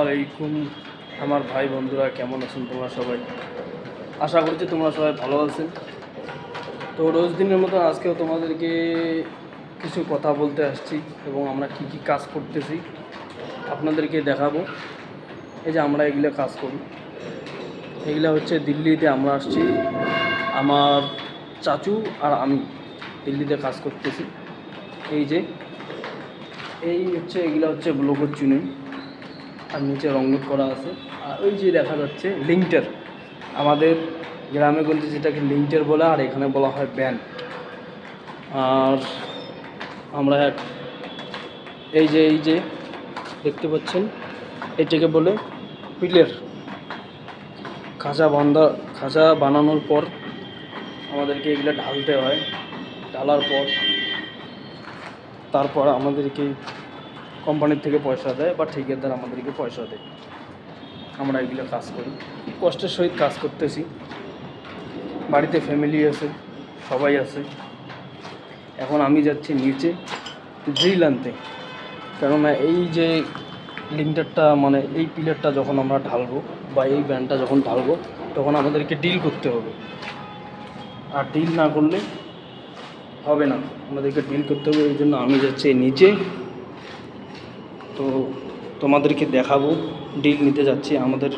আলাইকুম। আমার ভাই বন্ধুরা, কেমন আছেন তোমরা সবাই? আশা করছি তোমরা সবাই ভালো আছেন। তো রোজ দিনের মতো আজকেও তোমাদেরকে কিছু কথা বলতে আসছি এবং আমরা কি কি কাজ করতেছি আপনাদেরকে দেখাবো। এই যে আমরা এগুলো কাজ করি। এগুলো হচ্ছে দিল্লিতে আমরা আসছি। আমার চাচু আর আমি দিল্লিতে কাজ করতেছি। এই যে, এই হচ্ছে, এগুলো হচ্ছে ব্লকের চুনি। আর নিচে রঙট করা আছে। আর ওই যে দেখা যাচ্ছে লিঙ্কটার আমাদের গ্রামে গঞ্জে যেটাকে লিঙ্কটার বলে, আর এখানে বলা হয় ব্যান্ড আর আমরা এক এই যে এই যে, দেখতে পাচ্ছেন, এটাকে বলে পিলের খাঁচা বান্ধা, খাঁচা বানানোর পর আমাদেরকে এগুলো ঢালতে হয়। ঢালার পর তারপর আমাদেরকে কোম্পানির থেকে পয়সা দেয় বা ঠিকাদার আমাদেরকে পয়সা দেয়। আমরা এগুলো কাজ করি। কষ্টের সহিত কাজ করতেছি। বাড়িতে ফ্যামিলি আছে, সবাই আছে। এখন আমি যাচ্ছি নিচে ড্রিল আনতে। কেননা এই যে লিঙ্কটারটা মানে এই পিলারটা যখন আমরা ঢালবো বা এই ব্যান্ডটা যখন ঢালবো, তখন আমাদেরকে ডিল করতে হবে। আর ডিল না করলে হবে না। আমাদেরকে ডিল করতে হবে। এই জন্য আমি যাচ্ছি নিচে। তো তোমাদেরকে দেখাবো ডিল নিতে যাচ্ছি আমাদের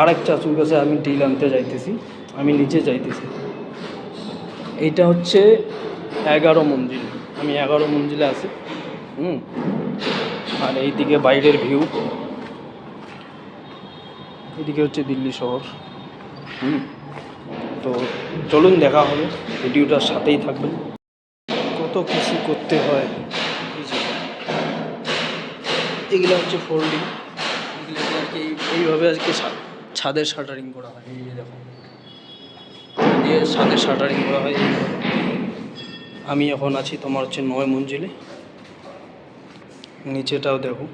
আর এক চাচুর কাছে আমি ডিল আনতে যাইতেছি, আমি নিচে যাইতেছি। এইটা হচ্ছে এগারো মঞ্জিল, আমি এগারো মঞ্জিলে আছি, হুম? আর এইদিকে বাইরের ভিউ এদিকে হচ্ছে দিল্লি শহর, হুম? তো চলুন দেখা হবে, ভিডিওটার সাথেই থাকবেন। কত কিছু করতে হয়। এগুলো হচ্ছে ফোল্ডিং আর কি এইভাবে আর কি ছা- ছাদের শাটারিং করা হয়, এই দেখো দিয়ে ছাদের শাটারিং করা হয়। আমি এখন আছি তোমার হচ্ছে নয় মঞ্জিলে। নিচেটাও দেখো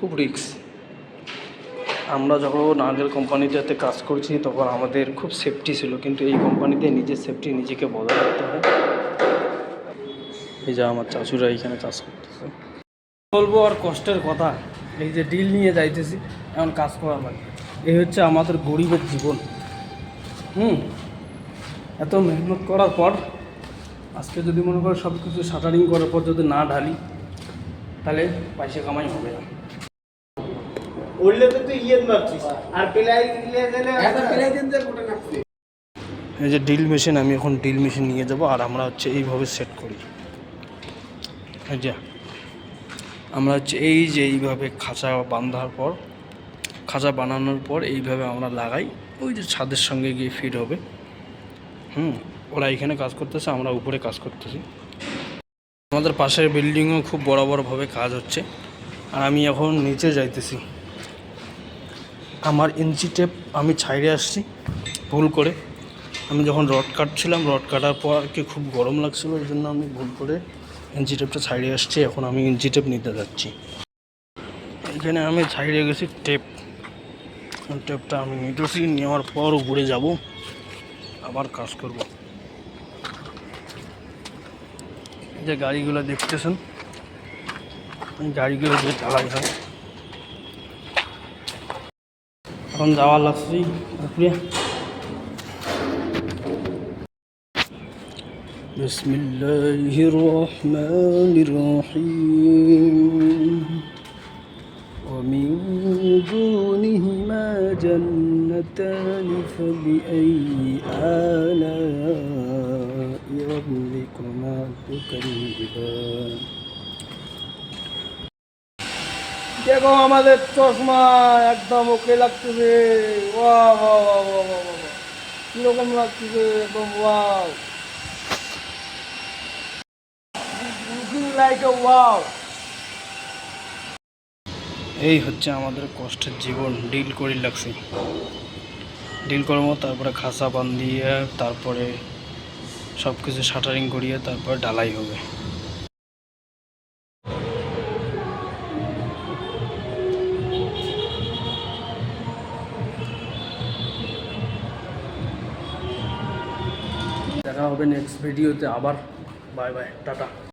খুব রিক্স আমরা যখন আগের কোম্পানিটাতে কাজ করছি, তখন আমাদের খুব সেফটি ছিল, কিন্তু এই কোম্পানিতে নিজের সেফটি নিজেকে বজায় রাখতে হয়। এই যে আমার চাচুরা এইখানে কাজ করতেছে। বলব আর কষ্টের কথা। এই যে ডিল নিয়ে যাইতেছি এমন কাজ করা লাগে এই হচ্ছে আমাদের গরিবের জীবন। হুম? এত মেহনত করার পর আজকে যদি মনে করো সব কিছু শাটারিং করার পর যদি না ঢালি তাহলে পয়সা কামাই হবে না। উঠলে তো তুই ইয়ে মারছিস আর পেলাই দিলে গেলে এত পেলাই দিন যে গোটা নাচছে এই যে ড্রিল মেশিন আমি এখন ড্রিল মেশিন নিয়ে যাব আর আমরা হচ্ছে এইভাবে সেট করি। এই যে। আমরা হচ্ছে এই যে এইভাবে খাঁচা বাঁধার পর, খাঁচা বানানোর পর এইভাবে আমরা লাগাই, ওই যে ছাদের সঙ্গে গিয়ে ফিট হবে। হুম, ওরা এখানে কাজ করতেছে, আমরা উপরে কাজ করতেছি। আমাদের পাশের বিল্ডিংও খুব বড় বড়ভাবে কাজ হচ্ছে। আর আমি এখন নিচে যাইতেছি। আমার ইঞ্চি টেপ আমি ছাইড়ে আসছি, ভুল করে। আমি যখন রড কাটছিলাম, রড কাটার পর কি খুব গরম লাগছিল, ওই জন্য আমি ভুল করে ইঞ্চি টেপটা ছাইড়ে আসছি, এখন আমি ইঞ্চি টেপ নিতে যাচ্ছি। এখানে আমি ছাইড়ে গেছি টেপ টেপটা আমি নিতেছি, নেওয়ার পর উপরে যাব, আবার কাজ করব। যে গাড়িগুলো দেখতেছেন গাড়িগুলো যে চালাই হয়। এখন যাওয়ার লাগছি উপরে। بسم الله الرحمن الرحيم ومن دونهما جنتان فبأي آلاء ربكما تكذبان দেখো আমাদের চশমা একদম ওকে লাগতেছে ওয়া ওয়া ওয়া ওয়া ওয়া ওয়া কিরকম লাগতেছে একদম ওয়াও লাইক ওয়াও এই হচ্ছে আমাদের কষ্টের জীবন ডিল করি লাগছে ডিল করব তারপরে খাসা বান্ধিয়ে তারপরে সব কিছু শাটারিং করিয়ে তারপরে ডালাই হবে। দেখা হবে নেক্সট ভিডিওতে আবার। Bye bye tata.